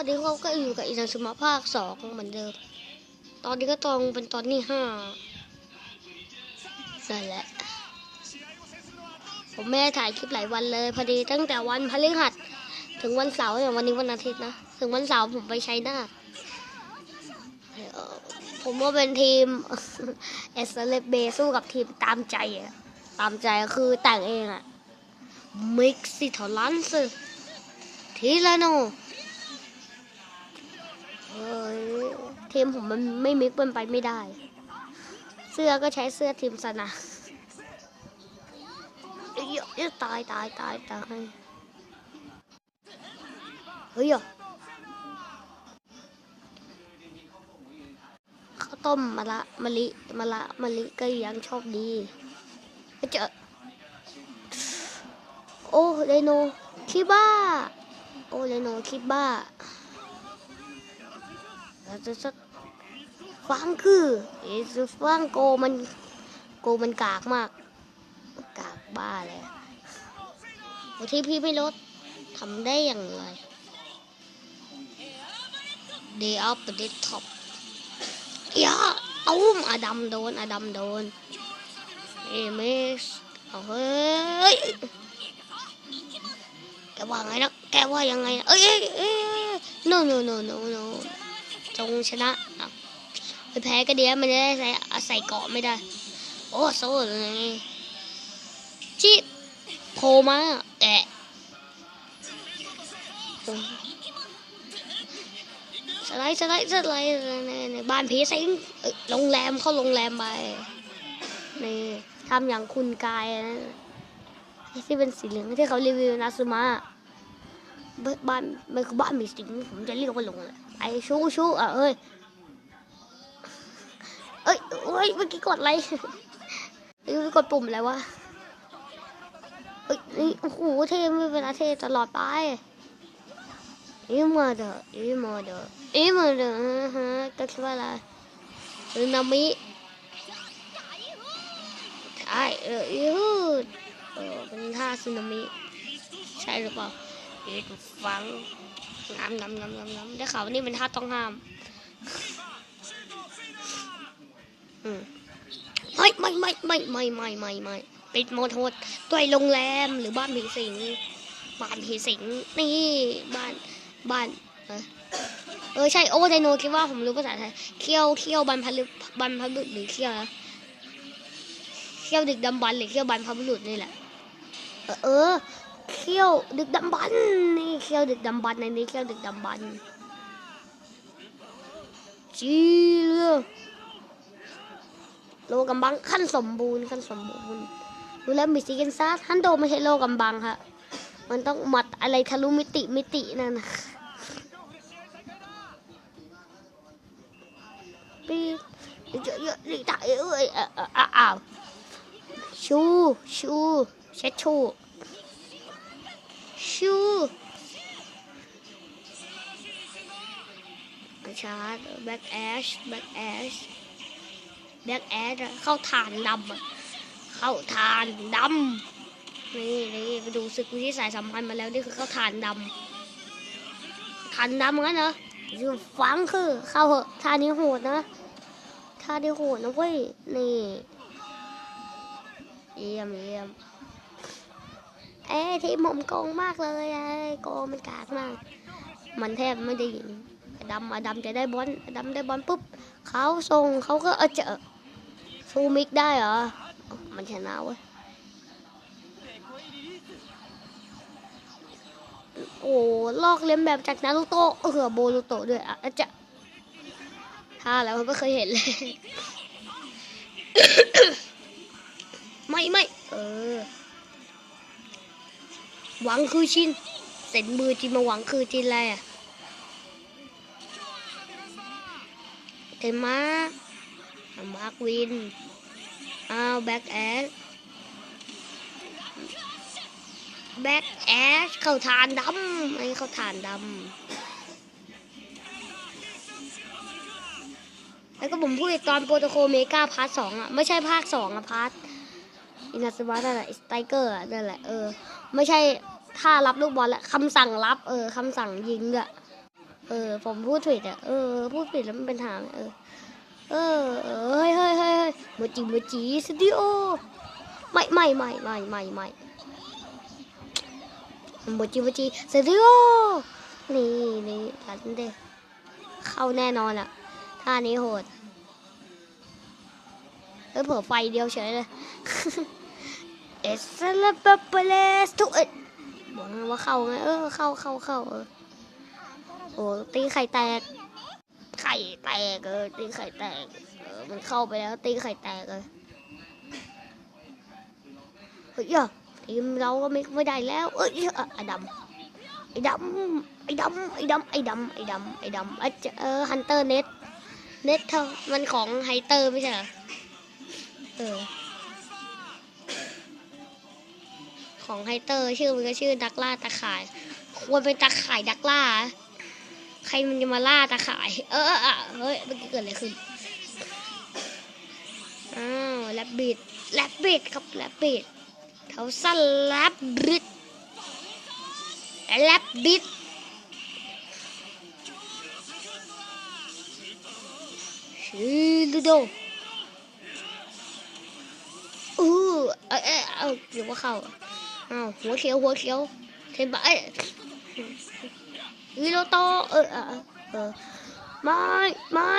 วัสดีครับก็อยู่กับอินาสมาภาคสองเหมือนเดิม ตอนนี้ก็ตองเป็นตอนที่ห้านั่นแหละ ผมไม่ได้ถ่ายคลิปหลายวันเลย พอดีตั้งแต่วันพฤหัส ถึงวันเสาร์อย่างวันนี้วันอาทิตย์นะ ถึงวันเสาร์ผมไปใช้หน้า ผมว่าเป็นทีมเอสเลเบสู้กับทีมตามใจอะตามใจคือแต่งเองอะมิกซิทอลันส์ทีละโน ทีมผมมันไม่มิกเป็นไปไม่ได้ เสื้อก็ใช้เสื้อทีมสนะเอ้ยเอ้ยตายตายตายตายเฮ้ยข้าวต้มมะละมะลิมะละมะลิก็ยังโชคดีก็เจอโอ้ไดโนคิบ้า โอ้ไดโนคิบ้า จะสักฟังคือเอซฟังโกมันโกมันกากมาก กากบ้าเลยที่พี่ไม่ลดทำได้อย่างไร Day up the top อย่าตุ้มอดัมโดนอดัมโดนเอเมสเอาเฮ้ยแกว่าไงนะแกว่ายังไงเอ้ยเอ้ยเอ้ย no no no no no จงชนะไปแพ้ก็เดียวมันจะได้ใส่ใส่เกาะไม่ได้ โอ้โซ่เลยจิโผล่มาแอะสไลด์สไลด์สไลด์ในในบ้านผีสิงโรงแรมเข้าโรงแรมไปนี่ทำอย่างคุณกายนะที่เป็นสีเหลืองที่เขารีวิวนาซูมะบ้านมันคือบ้านผีสิงผมจะเรียกว่าโรงแรม ไอชูชูอะเอ้ยเอ้ยเอ้ยเมื่อกี้กดอะไรเอ้ยกดปุ่มอะไรวะเอ้ยนี่โอ้โหเท่ไม่เป็นไรเท่ตลอดไปอีมาเดออีมาเดออีมาเดอฮะก็คิดว่าอะไรนามิใช่เอออีฮูเออเป็นท่าสึนามิใช่หรือเปล่าอ็ดฟัง น้ำน้ำน้ำน้ำน้ำได้ข่าวว่านี่เป็นท่าต้องห้าม อืมไม่ไม่ไม่ไม่ไม่ไม่ไม่ไม่ปิดโมโทษด้วยโรงแรมหรือบ้านผีสิงบ้านผีสิงนี่บ้านบ้านเออเออใช่โอ้ไดโนคิดว่าผมรู้ภาษาไทยเขี้ยวเขี้ยวบรรพบุรุษบรรพบุรุษหรือเขี้ยวนะเขี้ยวดึกดำบรรพ์หรือเขี้ยวบรรพบุรุษนี่แหละเออ เขี้ยวดึกดำบรรนี่เขี้ยวดึกดำบรรในนี้เขี้ยวดึกดำบรรจีเรือโลกำบังขั้นสมบูรณ์ขั้นสมบูรณ์ดูแล้วมีสีกันซ่าท่านโดไม่ใช่โลกำบังค่ะมันต้องหมัดอะไรทะลุมิติมิตินั่นนะปีเยอะเยอะดีตายเอ้ยอะอ่ออ้าวชูชูเช็ดชู ชูชาร์จแบ็กแอชแบ็กแอชแบ็กแอชเข้าฐานดำอะเข้าฐานดำนี่นี่ไปดูศึกวิทยสายสัมพันธ์มาแล้วนี่คือเข้าฐานดำฐานดำงั้นเหรออยู่ฟังคือ เข้าเหอะท่านี้โหดนะท่านี้โหดนะเว้ยนี่เยี่ยมเยี่ยม เอ้ทีมผมโกงมากเลยไอ้โกงมันกากมาก มันแทบไม่ได้ยิงดำอดำจะได้บอลดำได้บอลปุ๊บเขาส่งเขาก็เออเจอสู้มิกได้เหรอ มันชนะเว้ยโอ้ลอกเลียนแบบจากนารูโตะเออโบรูโตะด้วยอะอะจะท่าแล้วไม่เคยเห็นเลย ไม่ไม่เออ หวังคือชินเซ็นมือจินมาหวังคือจินอะไรอะเห็นมามาร์ควินอ้าวแบ็กแอชแบ็กแอชเข้าฐานดำไอ้เข้าฐานดำแล้วก็ผมพูดตอนโปรโตโคเมกาพาร์ทสองอะ ไม่ใช่ภาคสองอะ พาร์ทอินาสวะนั่นแหละสไตเกอร์นั่นแหละ เออ ไม่ใช่ท่ารับลูกบอลแหละคำสั่งรับ เออคำสั่งยิงอะเออ ผมพูดผิดอะเออ พูดผิดแล้วมันเป็นถามเออ เออเฮ้ยเฮ้ยเฮ้ยเฮ้ยโมจิโมจิสตูดิโอไม่ไม่ไม่ไม่ไม่ไม่โมจิโมจิสตูดิโอนี่นี่หลันเดเข้าแน่นอนอะท่านี้โหดเฮ้ยเผื่อไฟเดียวเฉยเลย เอสลาเปเปเลสทุกเอ็ดบอกว่าเข้าไง เออ เข้าเข้าเข้าเออ โอ้ตีไข่แตก ไข่แตกเออ ตีไข่แตก เออ มันเข้าไปแล้ว ตีไข่แตกเลยเฮ้ยทีมเราก็ไม่ไม่ได้แล้ว เอ้ยอะไอ้ดำไอ้ดำไอ้ดำไอ้ดำไอ้ดำไอ้ดำไอ้ดำไอ้เจเออฮันเตอร์เน็ตเน็ตเธอมันของไฮเตอร์ไม่ใช่เหรอเออ ของไฮเตอร์ ชื่อมันก็ชื่อดักล่าตะข่าย ควรเป็นตะข่ายดักล่า ใครมันจะมาล่าตะข่าย เออเออเฮ้ยเมื่อกี้เกิดอะไรขึ้นอ้าวแลบบิดแลบบิดครับแลบบิดเขาสั้นแลบบิดแลบบิดชิลูโดอู้เออเออเอาหรือว่าเข้า อ้าวหัวเขียวหัวเขียวเทนบะเอ้ยวิโรโตเออเออเออไม่ไม่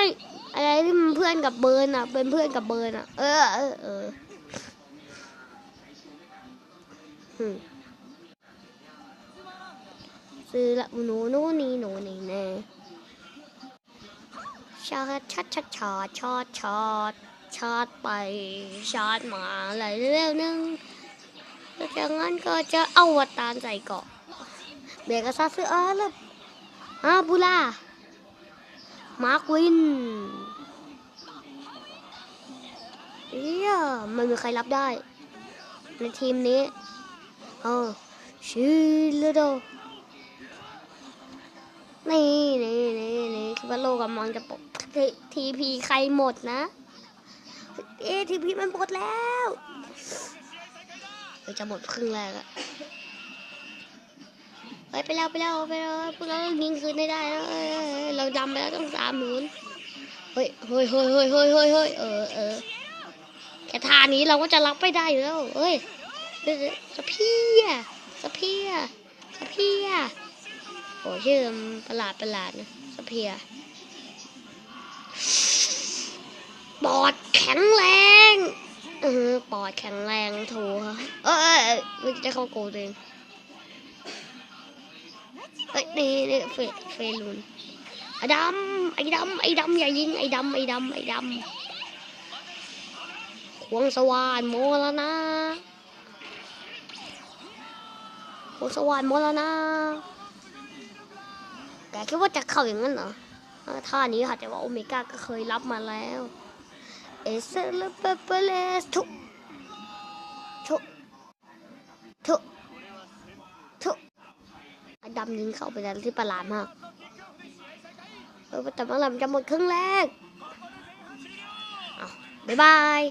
อะไรที่มันเพื่อนกับเบิร์นอะ เป็นเพื่อนกับเบิร์นอะ เออ เออเออซื้อละหนูหนูนี่หนูนี่แน่ชาร์จชัดชัดชาร์จชาร์จชาร์จชาร์จไปชาร์จมาอะไรเร็วๆนึง จากนั้นก็จะเอาวัตารใส่เกาะเบรกะซัดซื้อเออแล้วอาบูลามาร์ควินเอียไม่มีใครรับได้ ในทีมนี้เออชิลโดนี่นี่นี่นี่คิดว่าโลกกำลังจะปกทีพีใครหมดนะ เอทีพีมันหมดแล้ว เดี๋ยวจะหมดครึ่งแรกอะไปไปแล้วไปแล้วไปแล้วพวกเรายิงคืนได้ได้แล้วเราดำไปแล้วต้องสามหมื่นเฮ้ยเฮ้ยเฮ้ยเฮ้ยเฮ้ยเฮ้ยเฮ้ยเออเออแค่ท่านี้เราก็จะรับไม่ได้อยู่แล้วเฮ้ยสะเพียสะเพียสะเพียโอ้ชื่อประหลาดประหลาดนะสะเพียปอดแข็งแรง ปอดแข็งแรงโถเอ้ยเอ้ยไม่จะเข้าโกลตัวเองเอ้ยนี่นี่เฟเฟลุนไอ้ดำไอ้ดำไอ้ดำอย่ายิงไอ้ดำไอ้ดำไอ้ดำควงสว่านโมแล้วนะควงสว่านโมแล้วนะแกคิดว่าจะเข้าอย่างนั้นเหรอท่านี้ค่ะแต่ว่าโอเมก้าก็เคยรับมาแล้ว เอเซเลเปเปเลสทุทุทุทุไอ้ดำยิงเข้าไปแล้วที่ประหลาดมากเออแต่เมื่อไหร่มันจะหมดครึ่งแรกอ้าวบ๊ายบาย